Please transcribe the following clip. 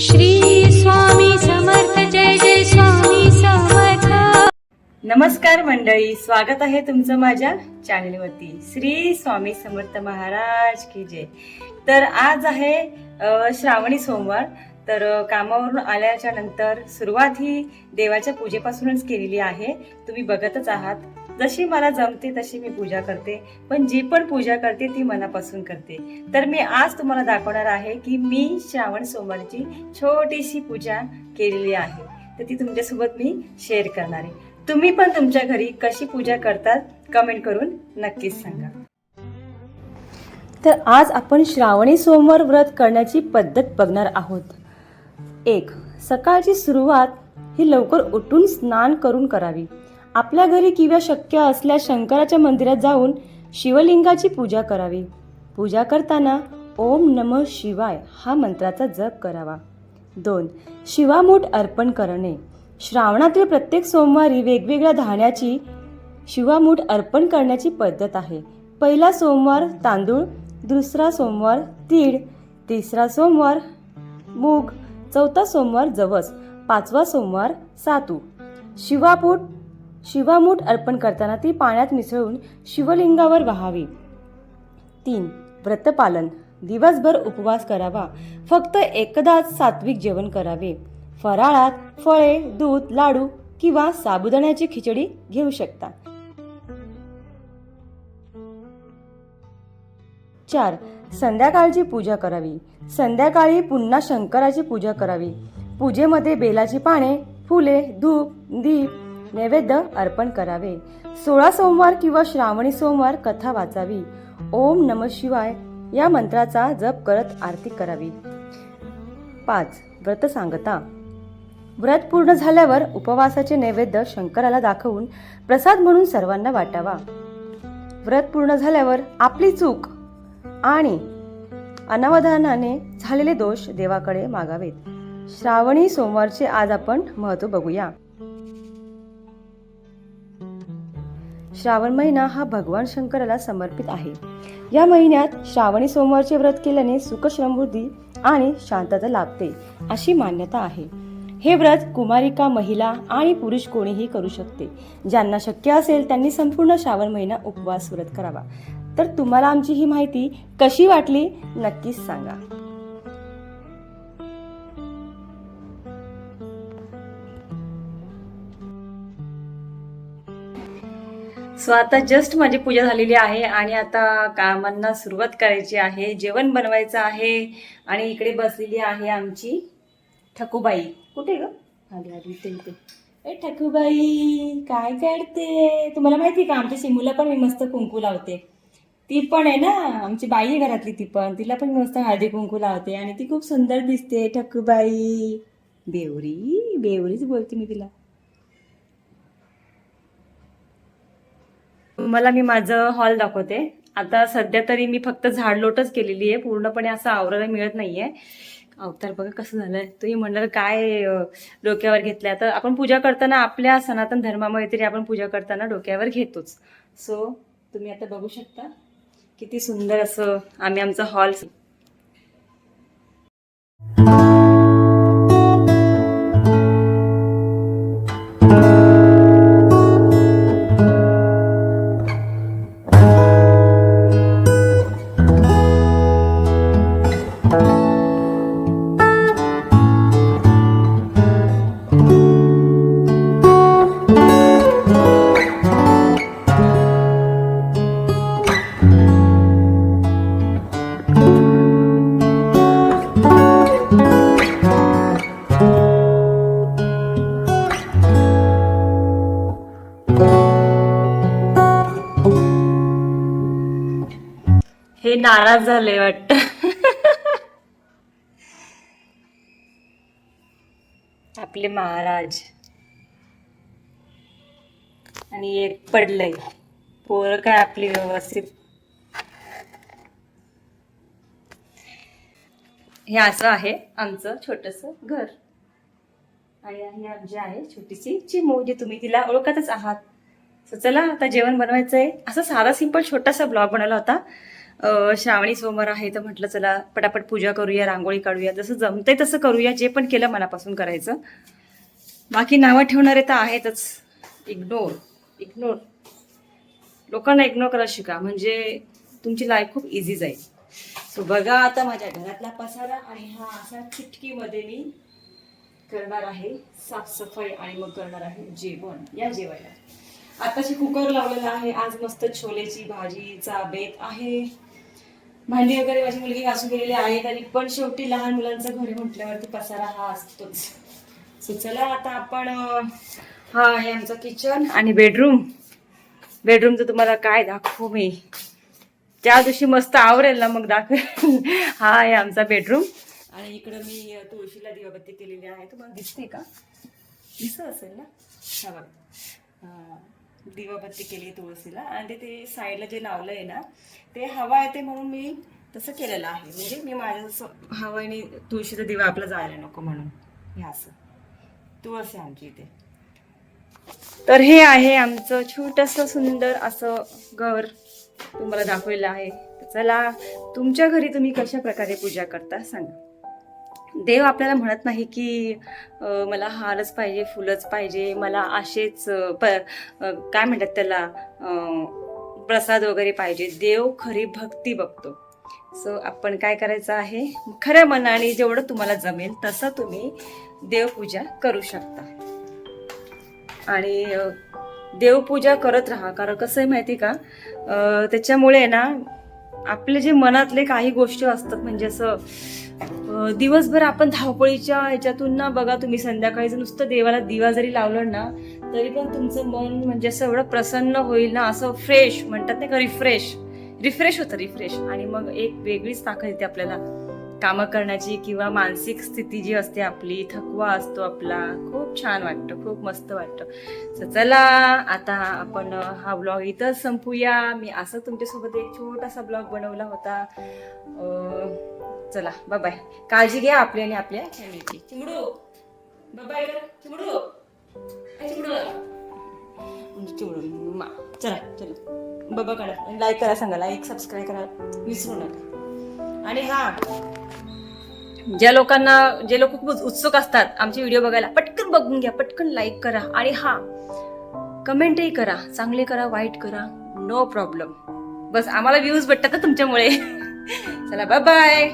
श्री स्वामी समर्थ जय जय स्वामी समर्थ. नमस्कार मंडळी स्वागत आहे तुमचं माझ्या चॅनेलवरती. श्री स्वामी समर्थ महाराज की जय. तर आज आहे श्रावणी सोमवार. तर कामावरून आल्याच्यानंतर सुरुवात ही देवाच्या पूजेपासूनच केलेली आहे. तुम्ही बघतच आहात. जशी मला जमते तशी मी पूजा करते. पण जी पण पूजा करते ती मनापासून करते. तर मी आज तुम्हाला दाखवणार आहे की मी श्रावण सोमवारची छोटीशी पूजा केलेली आहे. तर ती तुमच्यासोबत मी शेअर करणार आहे. तुम्ही पण तुमच्या घरी कशी पूजा करतात कमेंट करून नक्कीच सांगा. तर आज आपण श्रावणी सोमवार व्रत करण्याची पद्धत बघणार आहोत. एक सकाळची सुरुवात ही लवकर उठून स्नान करून करावी. आपल्या घरी किंवा शक्य असल्यास शंकराच्या मंदिरात जाऊन शिवलिंगाची पूजा करावी. पूजा करताना ओम नम शिवाय हा मंत्राचा जप करावा. दोन शिवामूठ अर्पण करणे. श्रावणातील प्रत्येक सोमवारी वेगवेगळ्या धाण्याची शिवामूठ अर्पण करण्याची पद्धत आहे. पहिला सोमवार तांदूळ दुसरा सोमवार तीळ तिसरा सोमवार मूग चौथा सोमवार जवस पाचवा सोमवार सातू. शिवापूट शिवामूठ अर्पण करताना ती पाण्यात मिसळून शिवलिंगावर वहावी. तीन व्रतपालन. दिवसभर उपवास करावा. फक्त एकदाच सात्विक जेवण करावे. फराळात फळे दूध लाडू किंवा साबुदाण्याची खिचडी घेऊ शकता. चार संध्याकाळची पूजा करावी. संध्याकाळी पुन्हा शंकराची पूजा करावी. पूजेमध्ये बेलाची पाने फुले धूप दीप नैवेद्य अर्पण करावे. सोळा सोमवार किंवा श्रावणी सोमवार कथा वाचावी. ओम नम शिवाय या मंत्राचा जप करत आरती करावी. पाच. व्रत सांगता. व्रत पूर्ण झाल्यावर उपवासाचे नैवेद्य शंकराला दाखवून प्रसाद म्हणून सर्वांना वाटावा. व्रत पूर्ण झाल्यावर आपली चूक आणि अनावधानाने झालेले दोष देवाकडे मागावेत. श्रावणी सोमवारचे आज आपण महत्त्व बघूया. श्रावण महिना हा भगवान शंकराला समर्पित आहे. या महिन्यात श्रावणी सोमवारचे व्रत केल्याने सुख समृद्धी आणि शांतता लाभते अशी मान्यता आहे. हे व्रत कुमारिका महिला आणि पुरुष कोणीही करू शकते. ज्यांना शक्य असेल त्यांनी संपूर्ण श्रावण महिना उपवास व्रत करावा. तर तुम्हाला आमची ही माहिती कशी वाटली नक्कीच सांगा. सो आता जस्ट माझी पूजा झालेली आहे आणि आता कामांना सुरुवात करायची आहे. जेवण बनवायचं आहे आणि इकडे बसलेली आहे आमची ठकूबाई. कुठे ग? आली आली इथे इथे. ए ठकूबाई काय करते तुम्हाला माहिती का? आमच्या सिमूला पण मी मस्त कुंकू लावते. ती पण आहे ना आमची बाई आहे घरातली ती पण. तिला पण मस्त हळदी कुंकू लावते आणि ती खूप सुंदर दिसते ठकूबाई. बेवरी बेवरीच बोलते मी तिला. मला मी माझं हॉल दाखवते. आता सध्या तरी मी फक्त झाडलोटच केलेली आहे. पूर्णपणे असं आवरायला मिळत नाहीये. अवतार बघा कसं झालंय. तुम्ही म्हणणार काय डोक्यावर घेतलंय. तर आपण पूजा करताना आपल्या सनातन धर्मामध्ये तरी आपण पूजा करताना डोक्यावर घेतोच. सो तुम्ही आता बघू शकता. किती सुंदर असं आम्ही आमचा हॉल हे नाराज झाले वाटत. आपले महाराज. आणि एक पडलंय. पोरं काय आपली व्यवस्थित. हे असं आहे आमचं छोटस घर. आणि ही आमची आहे छोटीशी चिमू जी तुम्ही तिला ओळखतच आहात. चला आता जेवण बनवायचं आहे असं साधा सिंपल छोटासा ब्लॉग बनवला होता. श्रावणी सोमवार आहे तर म्हटलं चला पटापट पूजा करूया रांगोळी काढूया जसं जमतंय तसं करूया जे पण केलं मनापासून करायचं. बाकी नावं ठेवणारे तर आहेतच. इग्नोर इग्नोर लोकांना इग्नोर करायला शिका म्हणजे तुमची लाईफ खूप इझी जाईल. सो बघा आता माझ्या घरातला पसारा आणि हा असा चिटकीमध्ये मी करणार आहे साफसफाई आणि मग करणार आहे जेवण या जेवायला. आताशी कुकर लावलेला आहे आज मस्त छोलेची भाजीचा बेत आहे. भांडी वगैरे माझी मुलगी घासून गेलेली आहे आणि पण शेवटी लहान मुलांचं घरी म्हटल्यावरती पसारा हा असतोच. सो चला आता आपण हा आहे आमचं किचन आणि बेडरूम बेडरूमचं तुम्हाला काय दाखवू मी? त्या दिवशी मस्त आवरेल ना मग दाखवेल. हा आहे आमचा बेडरूम आणि इकडं मी तुळशीला दिवाबत्ती केलेली आहे. तुम्हाला दिसते का? दिसत असेल ना? हा बघा. दिवाबत्ती केली तुळशीला. आणि ते- साईडला जे लावलं आहे ना ते हवा येते म्हणून मी तसं केलेलं आहे. म्हणजे मी माझ्या जसं हवाने तुळशीचा दिवा आपला जायला नको म्हणून. हे असं. तुळस आहे आमची इथे. तर हे आहे आमचं छोटंसं सुंदर असं घर तुम्हाला दाखवलेलं आहे. चला तुमच्या घरी तुम्ही कशा प्रकारे पूजा करता सांगा. देव आपल्याला म्हणत नाही की मला हारच पाहिजे फुलंच पाहिजे. मला असेच प काय म्हणतात त्याला प्रसाद वगैरे पाहिजे. देव खरी भक्ती बघतो. सो आपण काय करायचं आहे? खऱ्या मनाने जेवढं तुम्हाला जमेल तसं तुम्ही देवपूजा करू शकता. आणि देवपूजा करत राहा. कारण कसं आहे माहिती का? त्याच्यामुळे ना आपले जे मनातले काही गोष्टी असतात म्हणजे असं दिवसभर आपण धावपळीच्या ह्याच्यातून ना बघा तुम्ही संध्याकाळी जर नुसतं देवाला दिवा जरी लावलं ना तरी पण तुमचं मन म्हणजे असं एवढं प्रसन्न होईल ना असं फ्रेश म्हणतात नाही का रिफ्रेश रिफ्रेश होतं रिफ्रेश आणि मग एक वेगळीच ताकद येते आपल्याला. कामं करण्याची किंवा मानसिक स्थिती जी असते आपली थकवा असतो आपला खूप छान वाटतं खूप मस्त वाटतं. So, चला आता आपण हा ब्लॉग इथंच संपूया. मी असं तुमच्यासोबत एक छोटासा ब्लॉग बनवला होता. चला बाय काळजी घ्या आपली आणि आपल्या फॅमिलीची चिमडू बाय चिमडू चिमडू मा चला चला. बाबा करा लाईक करा सांगा. लाईक सबस्क्राईब करा. विसरू नका. आणि हा ज्या लोकांना जे लोक खूप उत्सुक असतात आमचे व्हिडिओ बघायला पटकन बघून घ्या पटकन लाईक करा. आणि हा कमेंटही करा चांगले करा वाईट करा नो प्रॉब्लेम बस आम्हाला व्ह्यूज भेटतात तुमच्यामुळे. चला बाय बाय